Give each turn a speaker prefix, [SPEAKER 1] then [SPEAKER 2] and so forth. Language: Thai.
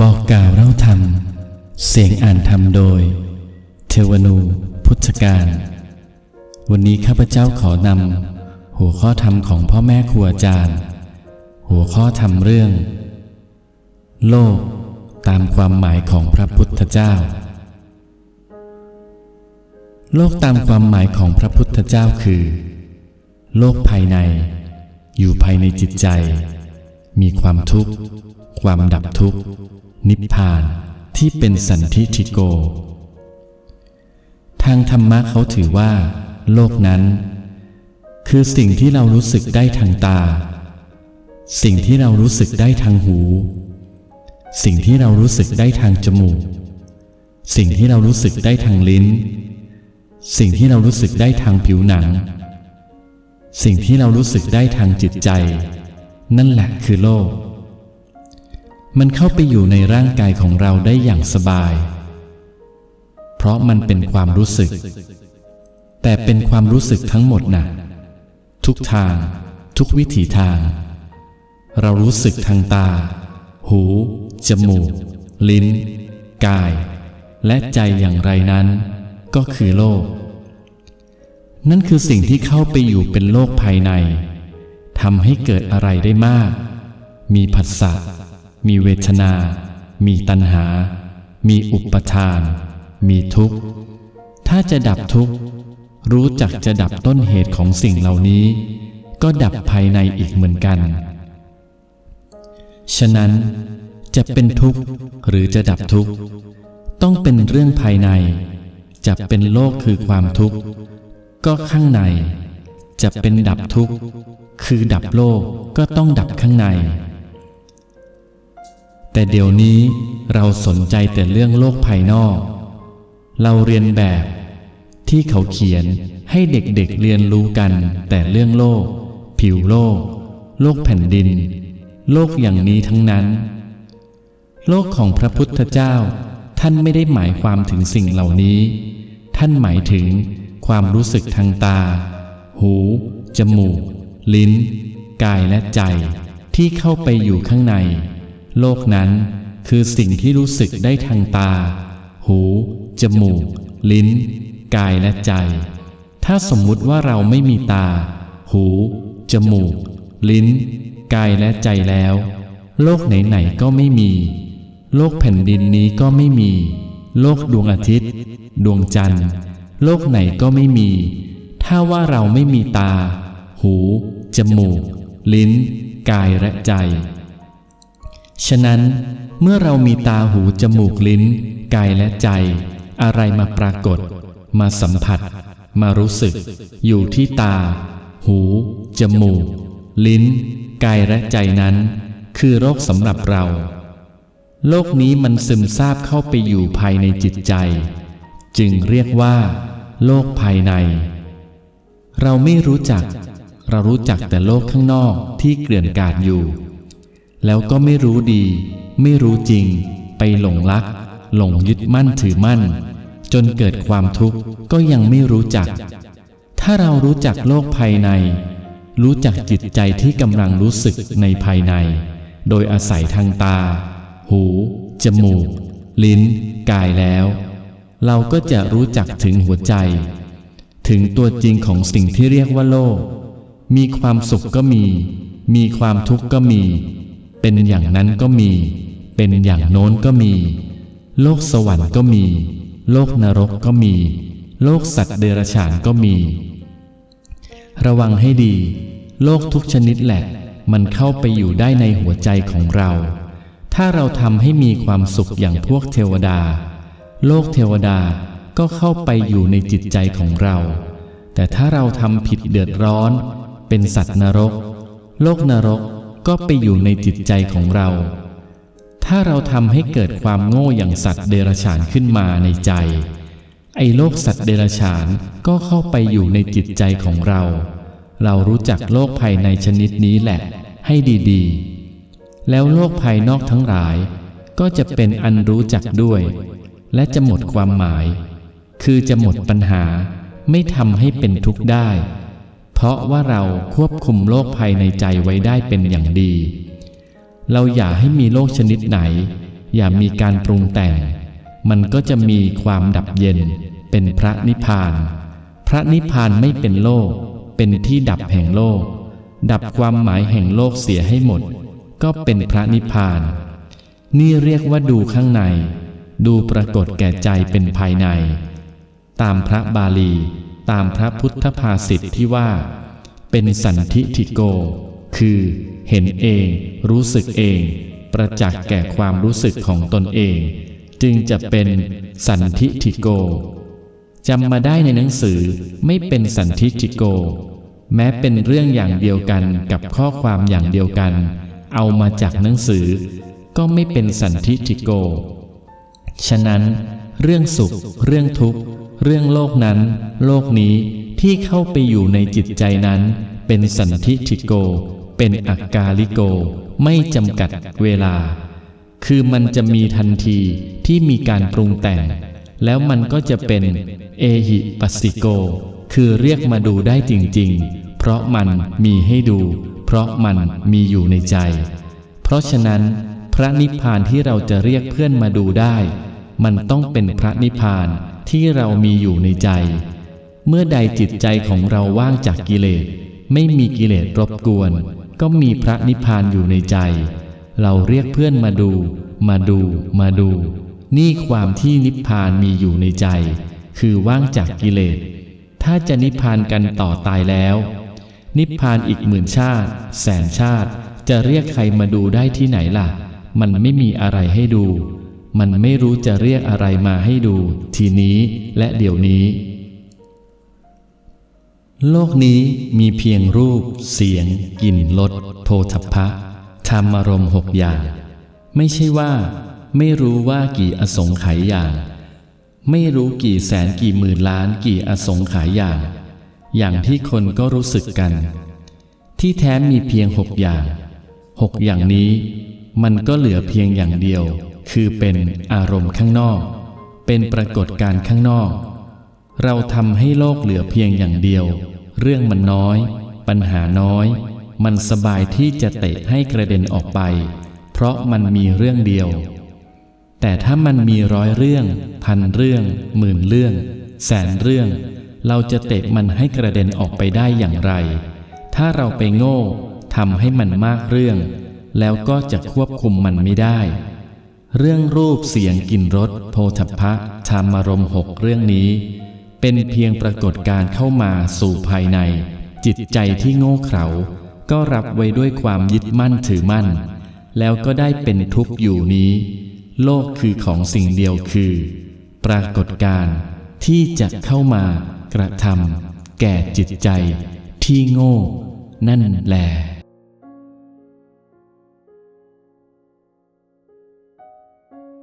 [SPEAKER 1] บอกกล่าวเล่าธรรม เสียงอ่านธรรมโดย เทวนูพุทธการ วันนี้ข้าพเจ้าขอนำหัวข้อธรรมของพ่อแม่ครูอาจารย์ หัวข้อธรรมเรื่อง โลกตามความหมายของพระพุทธเจ้า โลกตามความหมายของพระพุทธเจ้าคือ โลกภายใน อยู่ภายในจิตใจ มีความทุกข์ ความดับทุกข์ นิพพานที่เป็นสันทิฐิโก ทางธรรมะเขาถือว่า โลกนั้น คือสิ่งที่เรารู้สึกได้ทางตา สิ่งที่เรารู้สึกได้ทางหู สิ่งที่เรารู้สึกได้ทางจมูก สิ่งที่เรารู้สึกได้ทางลิ้น สิ่งที่เรารู้สึกได้ทางผิวหนัง สิ่งที่เรารู้สึกได้ทางจิตใจ นั่นแหละคือโลก มันเข้าไปอยู่ในร่างกายของเราได้อย่างสบาย เพราะมันเป็นความรู้สึก แต่เป็นความรู้สึกทั้งหมดนะ่ะ ทุกทาง ทุกวิถีทาง เรารู้สึกทางตา หู จมูก ลิ้น กาย และใจอย่างไรนั้น ก็คือโลก นั่นคือสิ่งที่เข้าไปอยู่เป็นโลกภายในทำให้เกิดอะไรได้มาก มีผัสสะ มีเวทนา มีตัณหา มีอุปทาน มีทุกข์ ถ้าจะดับทุกข์ รู้จักจะดับต้นเหตุของสิ่งเหล่านี้ ก็ดับภายในอีกเหมือนกัน ฉะนั้นจะเป็นทุกข์หรือจะดับทุกข์ ต้องเป็นเรื่องภายใน จะเป็นโลกคือความทุกข์ ก็ข้างใน จะเป็นดับทุกข์ คือดับโลกก็ต้องดับข้างใน แต่เดี๋ยวนี้เราสนใจแต่เรื่องโลกภายนอก เราเรียนแบบ ที่เขาเขียนให้เด็กๆเเรียนรู้กัน แต่เรื่องโลก ผิวโลก โลกแผ่นดิน โลกอย่างนี้ทั้งนั้น โลกของพระพุทธเจ้า ท่านไม่ได้หมายความถึงสิ่งเหล่านี้ ท่านหมายถึงความรู้สึกทางตา หู จมูก ลิ้น กายและใจที่เข้าไปอยู่ข้างใน โลกนั้นคือสิ่งที่รู้สึกได้ทางตา หู จมูก ลิ้น กายและใจ ถ้าสมมุติว่าเราไม่มีตา หู จมูก ลิ้น กายและใจแล้ว โลกไหนๆก็ไม่มี โลกแผ่นดินนี้ก็ไม่มี โลกดวงอาทิตย์ ดวงจันทร์ โลกไหนก็ไม่มี ถ้าว่าเราไม่มีตา หู จมูก ลิ้น กายและใจ ฉะนั้นเมื่อเรามีตาหูจมูกลิ้น กายและใจ อะไรมาปรากฏ มาสัมผัส มารู้สึก อยู่ที่ตา หู จมูก ลิ้น กายและใจนั้น คือโรคสำหรับเรา โลกนี้มันซึมซาบเข้าไปอยู่ภายในจิตใจ จึงเรียกว่า โลกภายใน เราไม่รู้จัก เรารู้จักแต่โลกข้างนอกที่เกลื่อนกาดอยู่ แล้วก็ไม่รู้ดี ไม่รู้จริง ไปหลงรัก หลงยึดมั่นถือมั่น จนเกิดความทุกข์ก็ยังไม่รู้จัก ถ้าเรารู้จักโลกภายใน รู้จักจิตใจที่กำลังรู้สึกในภายใน โดยอาศัยทางตา หู จมูก ลิ้น กายแล้ว เราก็จะรู้จักถึงหัวใจ ถึงตัวจริงของสิ่งที่เรียกว่าโลก มีความสุขก็มี มีความทุกข์ก็มี เป็นอย่างนั้นก็มี เป็นอย่างโน้นก็มี โลกสวรรค์ก็มี โลกนรกก็มี โลกสัตว์เดรัจฉานก็มี ระวังให้ดี โลกทุกชนิดแหละ มันเข้าไปอยู่ได้ในหัวใจของเรา ถ้าเราทำให้มีความสุขอย่างพวกเทวดา โลกเทวดาก็เข้าไปอยู่ในจิตใจของเรา แต่ถ้าเราทำผิดเดือดร้อน เป็นสัตว์นรก โลกนรก ก็ไปอยู่ในจิตใจของเรา ถ้าเราทำให้เกิดความโง่อย่างสัตว์เดรัจฉานขึ้นมาในใจ ไอ้โลกสัตว์เดรัจฉานก็เข้าไปอยู่ในจิตใจของเรา เรารู้จักโลกภายในชนิดนี้แหละ ให้ดีๆ แล้วโลกภายนอกทั้งหลาย ก็จะเป็นอันรู้จักด้วย และจะหมดความหมาย คือจะหมดปัญหาไม่ทำให้เป็นทุกข์ได้ เพราะว่าเราควบคุมโลกภายในใจไว้ได้เป็นอย่างดี เราอย่าให้มีโลกชนิดไหน อย่ามีการปรุงแต่ง มันก็จะมีความดับเย็น เป็นพระนิพพาน พระนิพพานไม่เป็นโลก เป็นที่ดับแห่งโลก ดับความหมายแห่งโลกเสียให้หมด ก็เป็นพระนิพพาน นี่เรียกว่าดูข้างใน ดูปรากฏแก่ใจเป็นภายใน ตามพระบาลี ตามพระพุทธภาษิตที่ว่า เป็นสันทิฐิโก คือเห็นเอง รู้สึกเอง ประจักษ์แก่ความรู้สึกของตนเอง จึงจะเป็นสันทิฐิโกจำมาได้ในหนังสือไม่เป็นสันทิฐิโก แม้เป็นเรื่องอย่างเดียวกันกับข้อความอย่างเดียวกัน เอามาจากหนังสือ ก็ไม่เป็นสันทิฐิโก ฉะนั้น เรื่องสุข เรื่องทุกข์ เรื่องโลกนั้น โลกนี้ที่เข้าไปอยู่ในจิตใจนั้น เป็นสันทิฐิโก เป็นอักกาลิโก ไม่จำกัดเวลา คือมันจะมีทันทีที่มีการปรุงแต่ง แล้วมันก็จะเป็นเอหิปัสสิโก คือเรียกมาดูได้จริง ๆ เพราะมันมีให้ดู เพราะมันมีอยู่ในใจ เพราะฉะนั้น พระนิพพานที่เราจะเรียกเพื่อนมาดูได้ มันต้องเป็นพระนิพพาน ที่เรามีอยู่ในใจ เมื่อใดจิตใจของเราว่างจากกิเลส ไม่มีกิเลสรบกวน ก็มีพระนิพพานอยู่ในใจ เราเรียกเพื่อนมาดู มาดู มาดู นี่ความที่นิพพานมีอยู่ในใจ คือว่างจากกิเลส ถ้าจะนิพพานกันต่อตายแล้ว นิพพานอีกหมื่นชาติ แสนชาติ จะเรียกใครมาดูได้ที่ไหนล่ะ มันไม่มีอะไรให้ดู มันไม่รู้จะเรียกอะไรมาให้ดู ทีนี้และเดี๋ยวนี้ โลกนี้มีเพียงรูป เสียงกลิ่นรสโพธพะธรรมารมหกอย่าง ไม่ใช่ว่า ไม่รู้ว่ากี่อสงไขยอย่าง ไม่รู้กี่แสนกี่หมื่นล้านกี่อสงไขยอย่าง อย่างที่คนก็รู้สึกกัน ที่แท้มีเพียงหกอย่างหกอย่างนี้ มันก็เหลือเพียงอย่างเดียว คือเป็นอารมณ์ข้างนอก เป็นปรากฏการณ์ข้างนอก เราทำให้โลกเหลือเพียงอย่างเดียว เรื่องมันน้อย ปัญหาน้อย มันสบายที่จะเตะให้กระเด็นออกไป เพราะมันมีเรื่องเดียว แต่ถ้ามันมีร้อยเรื่อง พันเรื่อง หมื่นเรื่อง แสนเรื่อง เราจะเตะมันให้กระเด็นออกไปได้อย่างไร ถ้าเราไปโง่ทำให้มันมากเรื่อง แล้วก็จะควบคุมมันไม่ได้ เรื่องรูปเสียงกลิ่นรสโพธพะธรรมารมหกเรื่องนี้ เป็นเพียงปรากฏการเข้ามาสู่ภายใน จิตใจที่โง่เขลาก็รับไว้ด้วยความยึดมั่นถือมั่น แล้วก็ได้เป็นทุกข์อยู่นี้ โลกคือของสิ่งเดียวคือ ปรากฏการที่จะเข้ามากระทำแก่จิตใจที่โง่ นั่นแหละ